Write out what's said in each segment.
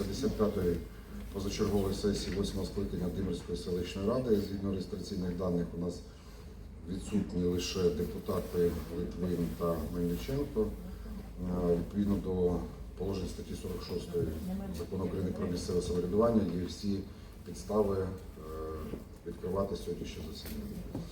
55-ї позачергової сесії 8 скликання Димирської селищної ради. Згідно реєстраційних даних у нас відсутні лише депутати Литвин та Мельниченко. Е, Відповідно до положень статті 46 закону України про місцеве самоврядування є всі підстави е, відкривати сьогоднішнє засідання.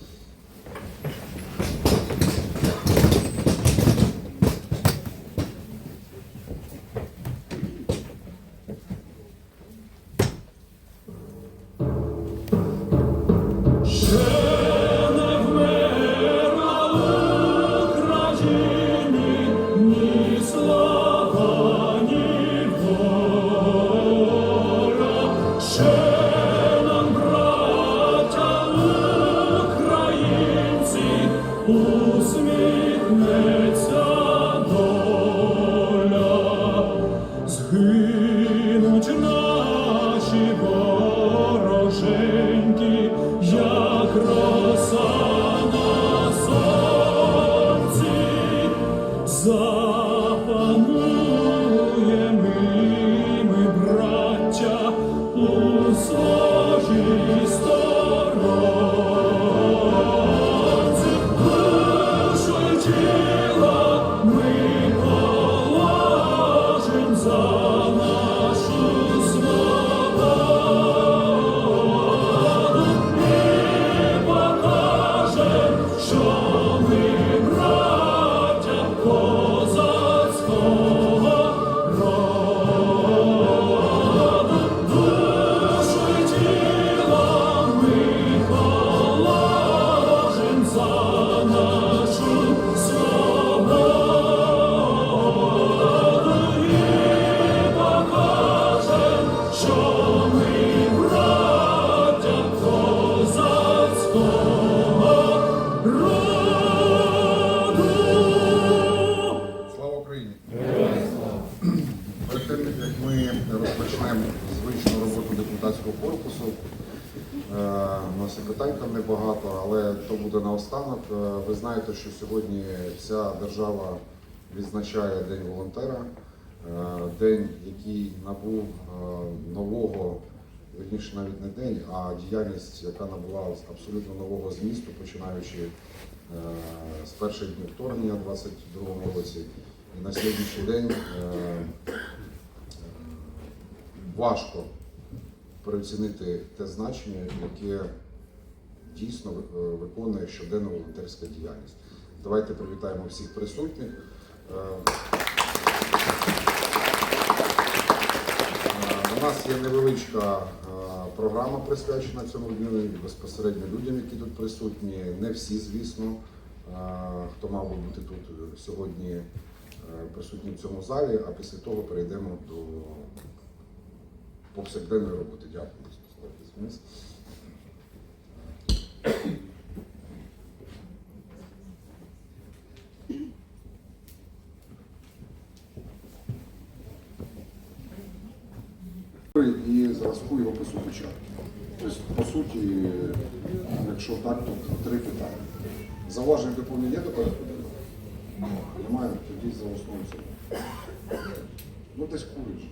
soul. У нас і питань там небагато, але то буде наостанок. Е, Ви знаєте, що сьогодні вся держава відзначає День волонтера, е, день, який набув е, нового, вірніше навіть не день, а діяльність, яка набула абсолютно нового змісту, починаючи е, з перших днів вторгнення у 22 році. І на сьогоднішній день е, важко переоцінити те значення, яке дійсно е, виконує щоденна волонтерська діяльність. Давайте привітаємо всіх присутніх. Е, е, У нас є невеличка програма присвячена цьому дню безпосередньо людям, які тут присутні. Не всі, звісно, хто мав би бути тут сьогодні присутні в цьому залі, а після того перейдемо до повсякденної роботи. Дякую. І зразку по суті чат. Тобто, по суті, якщо так, то три питання. Зауваження доповнення є до порядку? Немає, тоді за основу. Ну, десь куриш.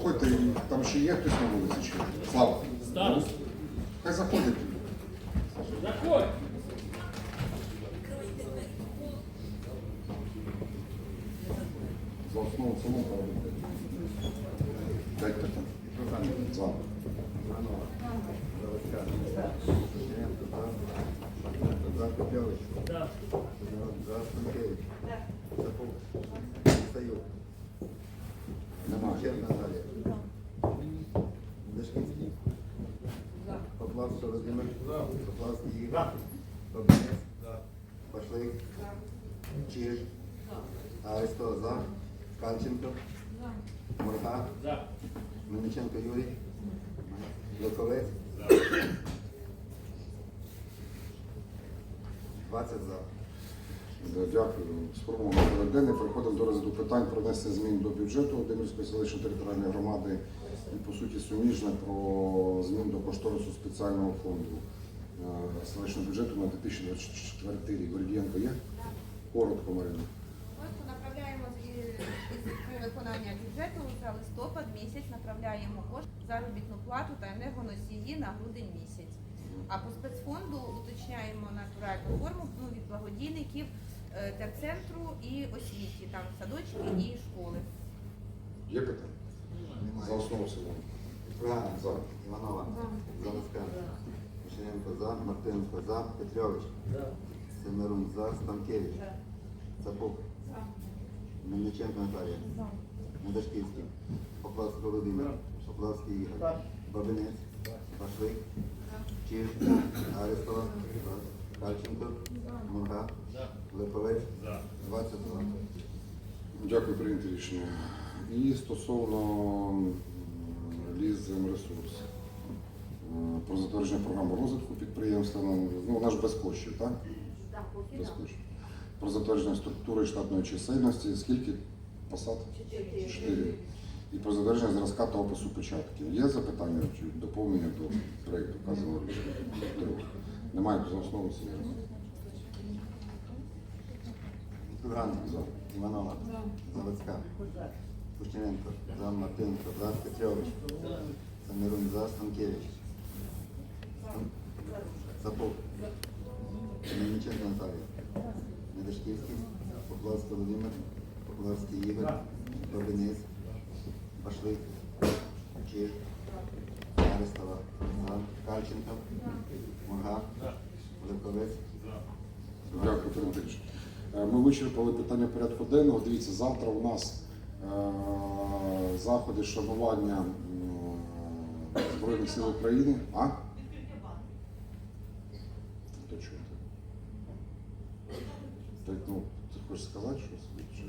заходьте, там ще є хтось на вулиці чи? ні? Слава. Старост. Хай заходять. Заходь. За основу цілому проводити. П'ять питань. За. За Копьевич. Да. За Станкевич. Башлик. Чиж. Аристо за. Кальченко. Морга. За. Мельниченко. Юрій. Лиховець. 20 за. Да, Дякую. Сформовано порядок денний. Переходимо до розгляду питань про внесення змін до бюджету Володимирської селищної територіальної громади і по суті суміжне про змін до кошторису спеціального фонду селищного бюджету на 2024 рік. Гордієнко є? Коротко, Марина. Ось направляємо із виконання бюджету за листопад місяць направляємо кошти заробітну плату та енергоносії на грудень місяць. А по спецфонду уточняємо натуральну форму ну, від благодійників е, терцентру і освіті, там садочки і школи. Є питання? За основу. Фрага. За. Іванова. Залиска. Мишененко за. Мартиненко за. Петрович. Семерун за. Станкевич. Цапук. Мельниченко Наталія. Недашківський. Поплавський Володимир. Поплавський Ігор. Бабинець. Пашлик. Чиж. Арестова. Кальченко. Мурга. Липовець. 22. Дякую, прийняти рішення. І стосовно м, ліз земресурс. Про затвердження програми розвитку підприємства. Ну, ну, вона ж без коштів, так? Без коштів. Про затвердження структури штатної чисельності. Скільки посад? Чотири. І про затвердження зразка та опису печатки. Є запитання чи доповнення до проєкту вказаного рішення? Немає за основу цієї. Фурган. За. Іванова. Заводська. Кучеренко. За. Мартиненко. За. Петрович. Самирун. За. Станкевич. Сапог. Мельниченко Наталія. Недашківський. Поплавський Володимир. Поплавський Ігор. Бабинець. Пашлик. Чиж. Арестова. Кальченко. Мурга. Левковець. Дякую, Петро Андрійович. Е, Ми вичерпали питання порядку денного. Дивіться, завтра у нас е, заходи шанування Збройних сил України. А? Чого? Так, ну, ти хочеш сказати щось? Чи-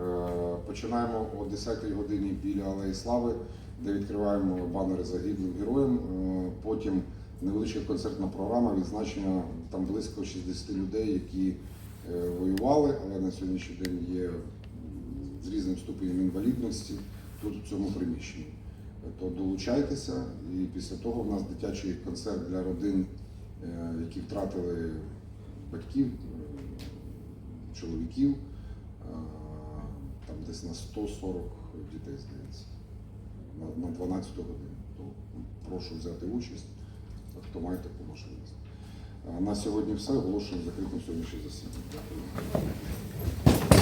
Е, Починаємо о 10-й годині біля Алеї Слави, де відкриваємо банери загиблим героям. Е, Потім невеличка концертна програма, відзначення там близько 60 людей, які е, воювали, але на сьогоднішній день є з різним ступенем інвалідності тут в цьому приміщенні. Е, То долучайтеся, і після того в нас дитячий концерт для родин, які втратили батьків, е, чоловіків. Е, Там десь на 140 дітей, здається, на, на 12 годину. То прошу взяти участь, хто має таку можливість. Е, На сьогодні все. Оголошую закритим сьогоднішнє засідання. Дякую.